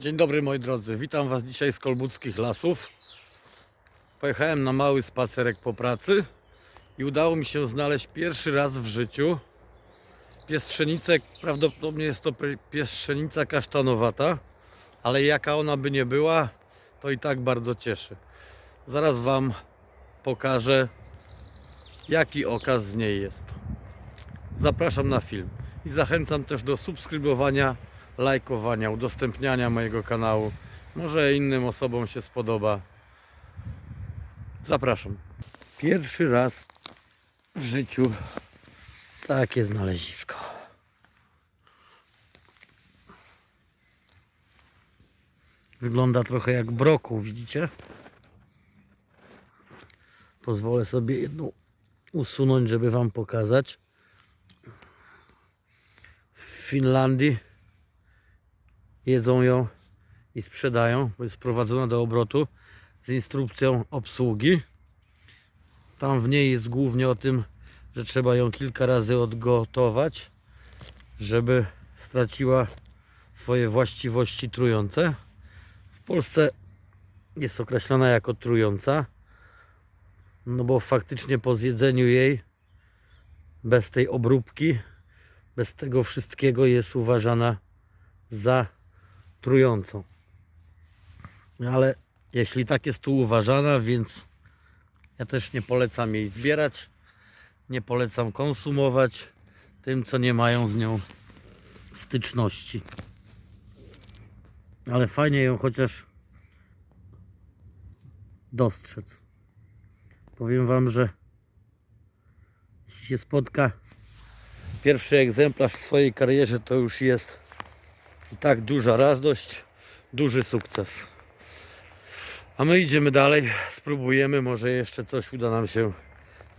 Dzień dobry moi drodzy, witam Was dzisiaj z Kolbuckich Lasów. Pojechałem na mały spacerek po pracy i udało mi się znaleźć pierwszy raz w życiu piestrzenicę, prawdopodobnie jest to piestrzenica kasztanowata, ale jaka ona by nie była, to i tak bardzo cieszy. Zaraz Wam pokażę, jaki okaz z niej jest. Zapraszam na film i zachęcam też do subskrybowania lajkowania, udostępniania mojego kanału. Może innym osobom się spodoba. Zapraszam. Pierwszy raz w życiu takie znalezisko. Wygląda trochę jak brokuł, widzicie? Pozwolę sobie jedną usunąć, żeby Wam pokazać. W Finlandii jedzą ją i sprzedają, bo jest wprowadzona do obrotu z instrukcją obsługi. Tam w niej jest głównie o tym, że trzeba ją kilka razy odgotować, żeby straciła swoje właściwości trujące. W Polsce jest określona jako trująca, no bo faktycznie po zjedzeniu jej bez tej obróbki, bez tego wszystkiego jest uważana za trującą. Ale jeśli tak jest tu uważana, więc ja też nie polecam jej zbierać. Nie polecam konsumować tym, co nie mają z nią styczności. Ale fajnie ją chociaż dostrzec. Powiem Wam, że jeśli się spotka pierwszy egzemplarz w swojej karierze, to już jest i tak duża radość, duży sukces. A my idziemy dalej, spróbujemy, może jeszcze coś uda nam się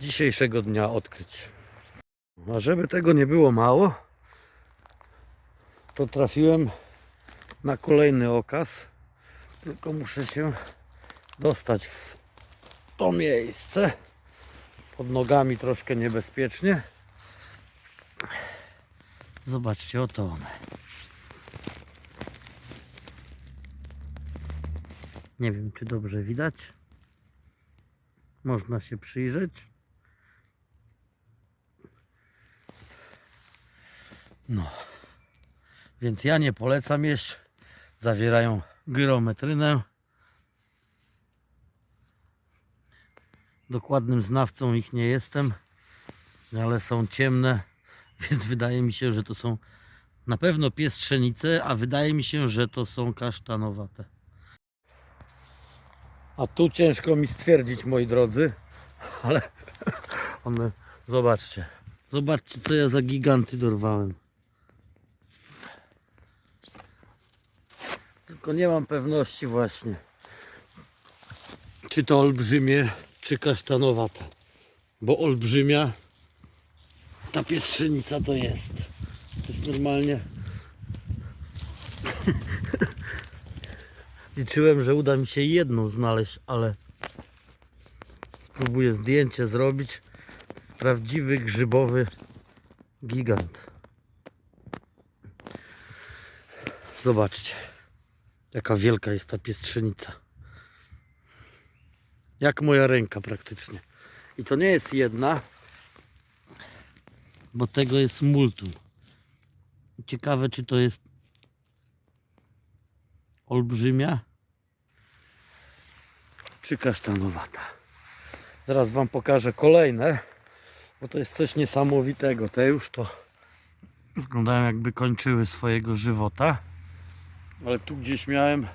dzisiejszego dnia odkryć. A żeby tego nie było mało, to trafiłem na kolejny okaz. Tylko muszę się dostać w to miejsce. Pod nogami troszkę niebezpiecznie. Zobaczcie, oto one. Nie wiem, czy dobrze widać. Można się przyjrzeć. No. Więc ja nie polecam jeść. Zawierają gyrometrynę. Dokładnym znawcą ich nie jestem, ale są ciemne, więc wydaje mi się, że to są na pewno piestrzenice, a wydaje mi się, że to są kasztanowate. A tu ciężko mi stwierdzić, moi drodzy, ale one, zobaczcie, zobaczcie, co ja za giganty dorwałem. Tylko nie mam pewności właśnie, czy to olbrzymie, czy kasztanowate. Bo olbrzymia ta piestrzenica to jest. To jest normalnie. Liczyłem, że uda mi się jedną znaleźć, ale spróbuję zdjęcie zrobić. To prawdziwy grzybowy gigant. Zobaczcie, jaka wielka jest ta piestrzenica. Jak moja ręka praktycznie. I to nie jest jedna, bo tego jest multum. Ciekawe, czy to jest olbrzymia, czy kasztanowata. Zaraz Wam pokażę kolejne, bo to jest coś niesamowitego. Te już to wyglądają jakby kończyły swojego żywota, ale tu gdzieś miałem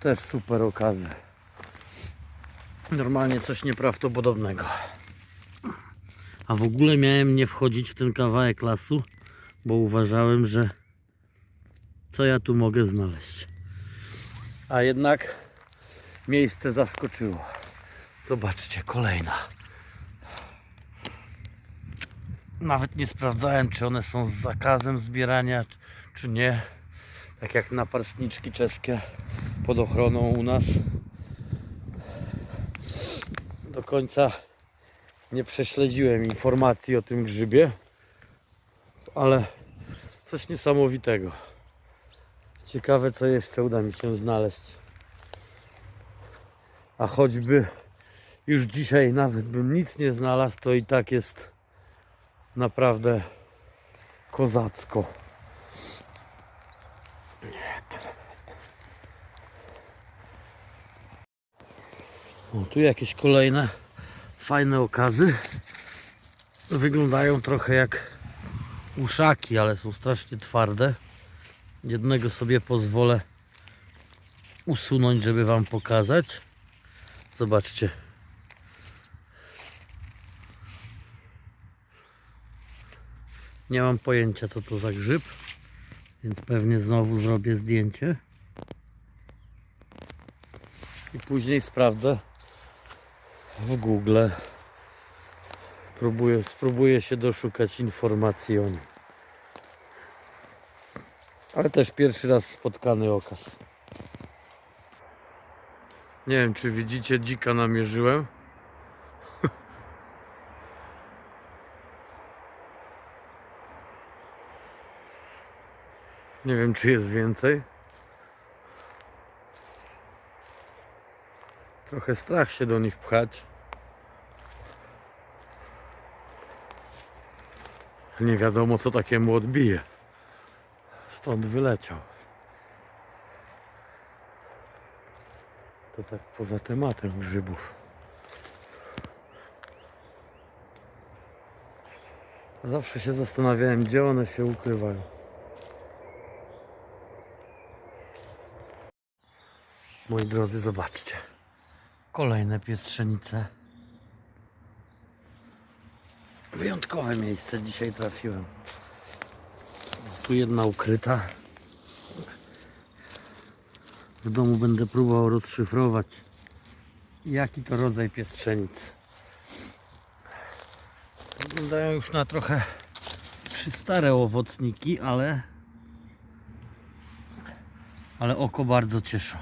też super okazy. Normalnie coś nieprawdopodobnego. A w ogóle miałem nie wchodzić w ten kawałek lasu, bo uważałem, że co ja tu mogę znaleźć. A jednak miejsce zaskoczyło. Zobaczcie, kolejna. Nawet nie sprawdzałem, czy one są z zakazem zbierania, czy nie. Tak jak naparstniczki czeskie pod ochroną u nas. Do końca nie prześledziłem informacji o tym grzybie, ale coś niesamowitego. Ciekawe co jeszcze uda mi się znaleźć. A choćby już dzisiaj nawet bym nic nie znalazł, to i tak jest naprawdę kozacko. O, tu jakieś kolejne fajne okazy. Wyglądają trochę jak uszaki, ale są strasznie twarde. Jednego sobie pozwolę usunąć, żeby Wam pokazać. Zobaczcie. Nie mam pojęcia co to za grzyb, więc pewnie znowu zrobię zdjęcie. I później sprawdzę w Google. Próbuję, spróbuję się doszukać informacji o nim. Ale też pierwszy raz spotkany okaz. Nie wiem, czy widzicie, dzika namierzyłem. Nie wiem, czy jest więcej. Trochę strach się do nich pchać. Nie wiadomo, co takiemu odbije. Stąd wyleciał. To tak poza tematem grzybów. Zawsze się zastanawiałem, gdzie one się ukrywają. Moi drodzy, zobaczcie. Kolejne piestrzenice. Wyjątkowe miejsce dzisiaj trafiłem. Tu jedna ukryta. W domu będę próbował rozszyfrować, jaki to rodzaj piestrzenic. Wyglądają już na trochę przystare owocniki, ale ale oko bardzo cieszą.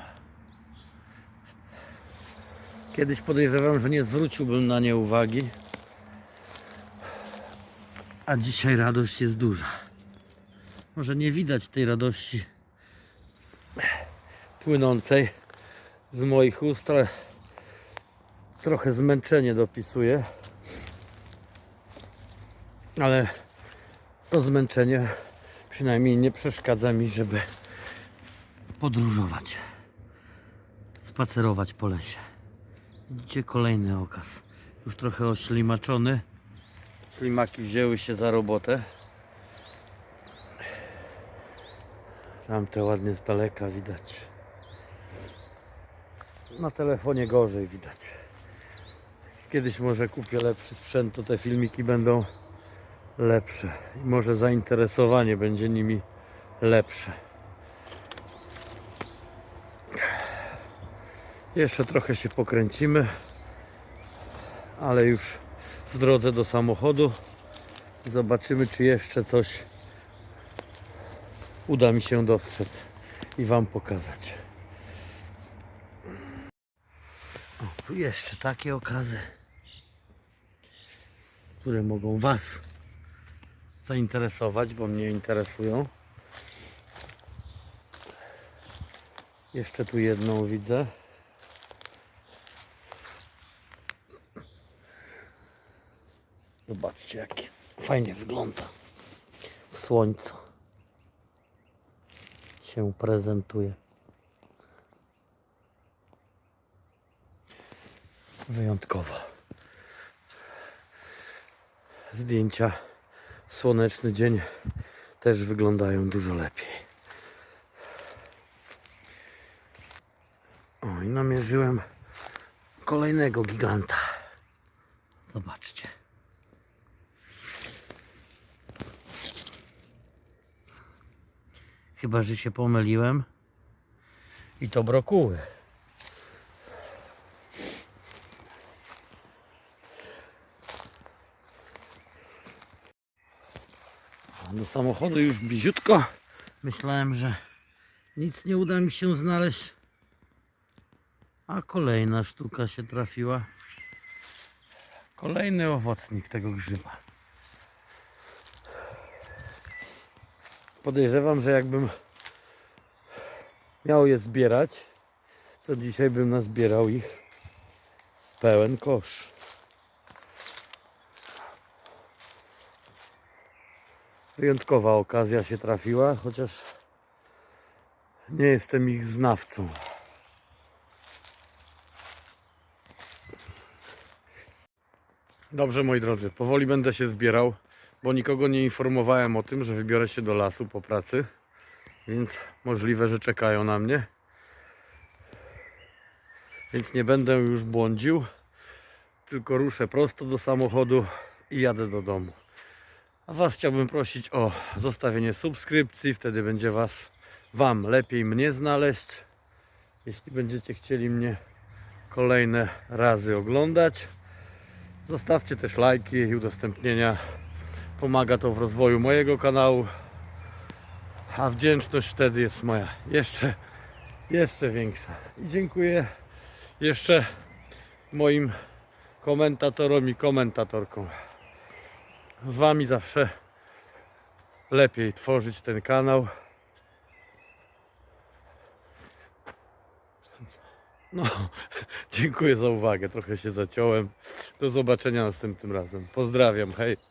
Kiedyś podejrzewam, że nie zwróciłbym na nie uwagi, a dzisiaj radość jest duża. Może nie widać tej radości płynącej z moich ust, ale trochę zmęczenie dopisuje. Ale to zmęczenie przynajmniej nie przeszkadza mi, żeby podróżować, spacerować po lesie. Widzicie kolejny okaz. Już trochę oślimaczony. Ślimaki wzięły się za robotę. Tam te ładnie z daleka widać. Na telefonie gorzej widać. Kiedyś może kupię lepszy sprzęt, to te filmiki będą lepsze. I może zainteresowanie będzie nimi lepsze. Jeszcze trochę się pokręcimy, ale już w drodze do samochodu zobaczymy, czy jeszcze coś uda mi się dostrzec i Wam pokazać. O, tu jeszcze takie okazy, które mogą Was zainteresować, bo mnie interesują. Jeszcze tu jedną widzę. Zobaczcie, jak fajnie wygląda w słońcu. Się prezentuje. Wyjątkowo. Zdjęcia słoneczny dzień też wyglądają dużo lepiej. O, i namierzyłem kolejnego giganta. Zobaczcie. Chyba, że się pomyliłem. I to brokuły. Do samochodu już bliziutko. Myślałem, że nic nie uda mi się znaleźć. A kolejna sztuka się trafiła. Kolejny owocnik tego grzyba. Podejrzewam, że jakbym miał je zbierać, to dzisiaj bym nazbierał ich pełen kosz. Wyjątkowa okazja się trafiła, chociaż nie jestem ich znawcą. Dobrze, moi drodzy, powoli będę się zbierał, bo nikogo nie informowałem o tym, że wybiorę się do lasu po pracy, więc możliwe, że czekają na mnie. Więc nie będę już błądził, tylko ruszę prosto do samochodu i jadę do domu. A Was chciałbym prosić o zostawienie subskrypcji, wtedy będzie Was, Wam lepiej mnie znaleźć. Jeśli będziecie chcieli mnie kolejne razy oglądać. Zostawcie też lajki i udostępnienia. Pomaga to w rozwoju mojego kanału. A wdzięczność wtedy jest moja jeszcze, jeszcze większa. I dziękuję jeszcze moim komentatorom i komentatorkom. Z Wami zawsze lepiej tworzyć ten kanał. No, dziękuję za uwagę. Trochę się zaciąłem. Do zobaczenia następnym razem. Pozdrawiam. Hej.